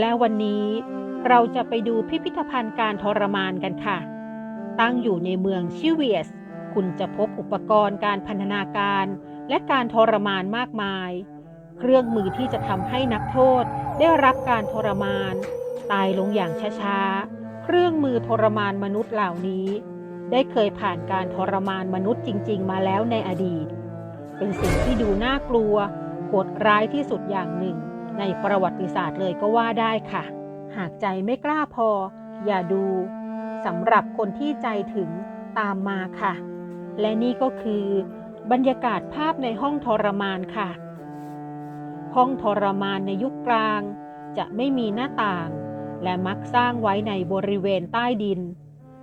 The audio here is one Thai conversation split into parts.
และวันนี้เราจะไปดูพิพิธภัณฑ์การทรมานกันค่ะ ตั้งอยู่ในเมืองชิเวียส คุณจะพบอุปกรณ์การพันธนาการและการทรมานมากมาย เครื่องมือที่จะทำให้นักโทษได้รับการทรมาน ตายลงอย่างช้าๆ เครื่องมือทรมานมนุษย์เหล่านี้ ได้เคยผ่านการทรมานมนุษย์จริง ๆ มาแล้วในอดีต เป็นสิ่งที่ดูน่ากลัวโหดร้ายที่สุดอย่างหนึ่ง ในประวัติศาสตร์เลยก็ว่าได้ค่ะ หากใจไม่กล้าพอ อย่าดูสำหรับคนที่ใจถึงตามมาค่ะ และนี่ก็คือบรรยากาศภาพในห้องทรมานค่ะ ห้องทรมานในยุคกลาง จะไม่มีหน้าต่าง และมักสร้างไว้ในบริเวณใต้ดิน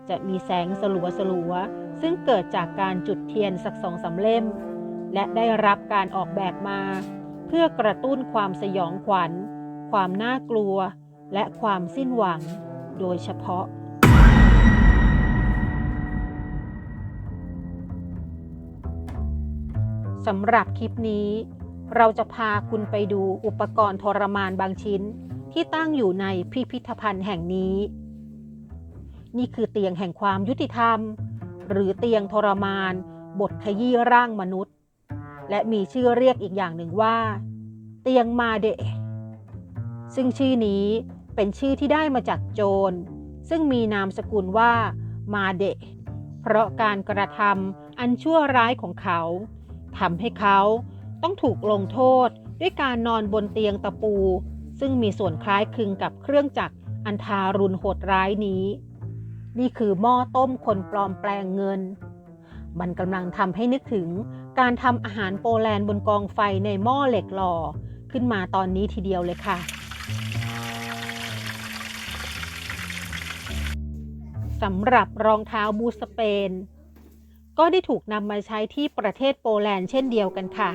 จะมีแสงสลัวสลัวๆซึ่งเกิดจากการจุดเทียนสักสองสามเล่ม และได้รับการออกแบบมา เพื่อกระตุ้นความสยองขวัญ ความน่ากลัว และความสิ้นหวัง โดยเฉพาะ สำหรับคลิปนี้ เราจะพาคุณไปดูอุปกรณ์ทรมานบางชิ้นที่ตั้งอยู่ในพิพิธภัณฑ์แห่งนี้ นี่คือเตียงแห่งความยุติธรรม หรือเตียงทรมาน บทขยี้ร่างมนุษย์ และมีชื่อเรียกอีกอย่างหนึ่งว่า เตียงมาเดะซึ่งชื่อนี้เป็นชื่อที่ได้มาจากโจร ซึ่งมีนามสกุลว่ามาเดะเพราะการกระทำอันชั่วร้ายของเขาทำให้เขาต้องถูกลงโทษด้วยการนอนบนเตียงตะปู ซึ่งมีส่วนคล้ายคลึงกับเครื่องจักรอันทารุณโหดร้ายนี้ นี่คือหม้อต้มคนปลอมแปลงเงิน มันกำลังทำให้นึกถึง การทำอาหารโปแลนด์บนกองไฟในหม้อเหล็กหล่อขึ้นมาตอนนี้ทีเดียวเลยค่ะสำหรับรองเท้าบูสเปน ก็ได้ถูกนำมาใช้ที่ประเทศโปแลนด์เช่นเดียวกันค่ะ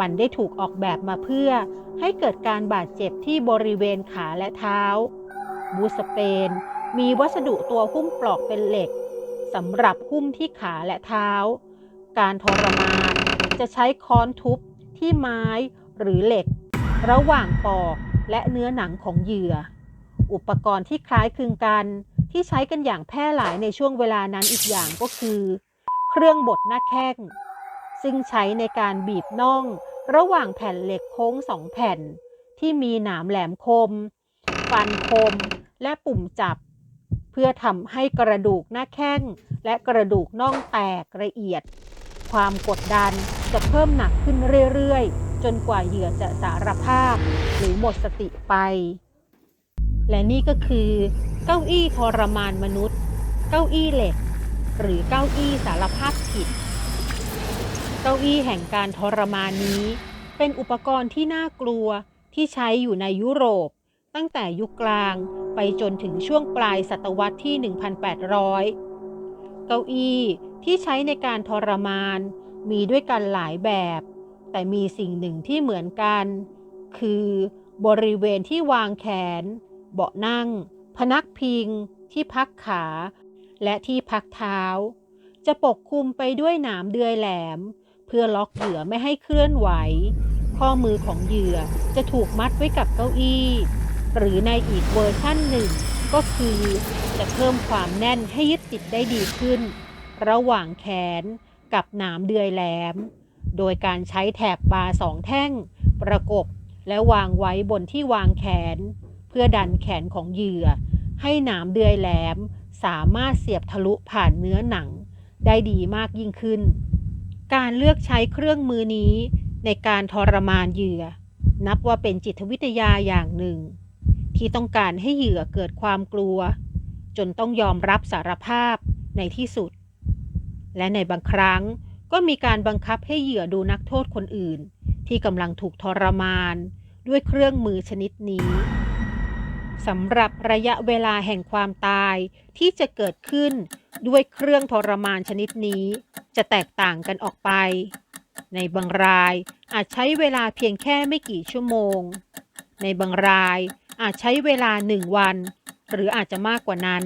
มันได้ถูกออกแบบมาเพื่อให้เกิดการบาดเจ็บที่บริเวณขาและเท้า บูสเปน มีวัสดุตัวหุ้มปลอกเป็นเหล็กสำหรับหุ้มที่ขาและเท้า การทรมาน จะใช้ค้อนทุบที่ไม้หรือเหล็ก ระหว่างปอกและเนื้อหนังของเหยื่อ อุปกรณ์ที่คล้ายคลึงกันที่ใช้กันอย่างแพร่หลายในช่วงเวลานั้นอีกอย่างก็คือ เครื่องบดหน้าแข้ง ซึ่งใช้ในการบีบน่อง ระหว่างแผ่นเหล็กโค้งสองแผ่น ที่มีหนามแหลมคม ฟันคม และปุ่มจับ เพื่อทำให้กระดูกหน้าแข้งและกระดูกน่องแตกละเอียด ความกดดัน จะเพิ่มหนักขึ้นเรื่อยๆ จนกว่าเหยื่อจะสารภาพ หรือหมดสติไป และนี่ก็คือ เก้าอี้ทรมานมนุษย์ เก้าอี้เหล็ก หรือเก้าอี้สารภาพผิด เก้าอี้แห่งการทรมานนี้ เป็นอุปกรณ์ที่น่ากลัวที่ใช้อยู่ในยุโรป ตั้งแต่ยุคกลางไปจนถึงช่วงปลายศตวรรษที่ 1,800 เก้าอี้ ที่ใช้ในการทรมาน มีด้วยกันหลายแบบ แต่มีสิ่งหนึ่งที่เหมือนกัน คือบริเวณที่วางแขน เบาะนั่ง พนักพิง ที่พักขา และที่พักเท้า จะปกคลุมไปด้วยหนามเดือยแหลม เพื่อล็อกเหยื่อไม่ให้เคลื่อนไหว ข้อมือของเหยื่อจะถูกมัดไว้กับเก้าอี้ หรือในอีกเวอร์ชั่นหนึ่งก็คือจะเพิ่มความแน่นให้ยึดติดได้ดีขึ้น ระหว่างแขนกับหนามเดือยแหลม โดยการใช้แถบบาสองแท่ง ประกบและวางไว้บนที่วางแขน เพื่อดันแขนของเหยื่อ ให้หนามเดือยแหลมสามารถเสียบทะลุผ่านเนื้อหนัง ได้ดีมากยิ่งขึ้น การเลือกใช้เครื่องมือนี้ในการทรมานเหยื่อ นับว่าเป็นจิตวิทยาอย่างหนึ่ง ที่ต้องการให้เหยื่อเกิดความกลัว จนต้องยอมรับสารภาพในที่สุด และในบางครั้งก็มีการบังคับให้เหยื่อดูนักโทษคนอื่น ที่กำลังถูกทรมาน ด้วยเครื่องมือชนิดนี้สำหรับระยะเวลาแห่งความตายที่จะเกิดขึ้นด้วยเครื่องทรมานชนิดนี้ จะแตกต่างกันออกไป ในบางรายอาจใช้เวลาเพียงแค่ไม่กี่ชั่วโมง ในบางรายอาจใช้เวลาหนึ่งวัน หรืออาจจะมากกว่านั้น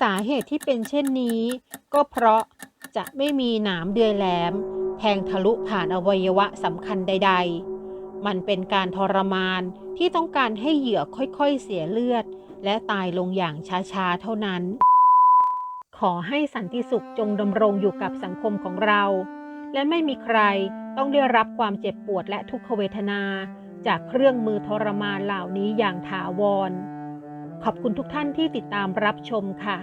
สาเหตุที่เป็นเช่นนี้ ก็เพราะจะไม่มีหนามเดือยแหลม แทงทะลุผ่านอวัยวะสำคัญใด ๆ มันเป็นการทรมานที่ต้องการให้เหยื่อค่อยๆเสียเลือด และตายลงอย่างช้าๆ เท่านั้น ขอให้สันติสุขจงดำรงอยู่กับสังคมของเรา และไม่มีใครต้องได้รับความเจ็บปวดและทุกขเวทนา จากเครื่องมือทรมานเหล่านี้อย่างถาวร ขอบคุณทุกท่านที่ติดตามรับชมค่ะ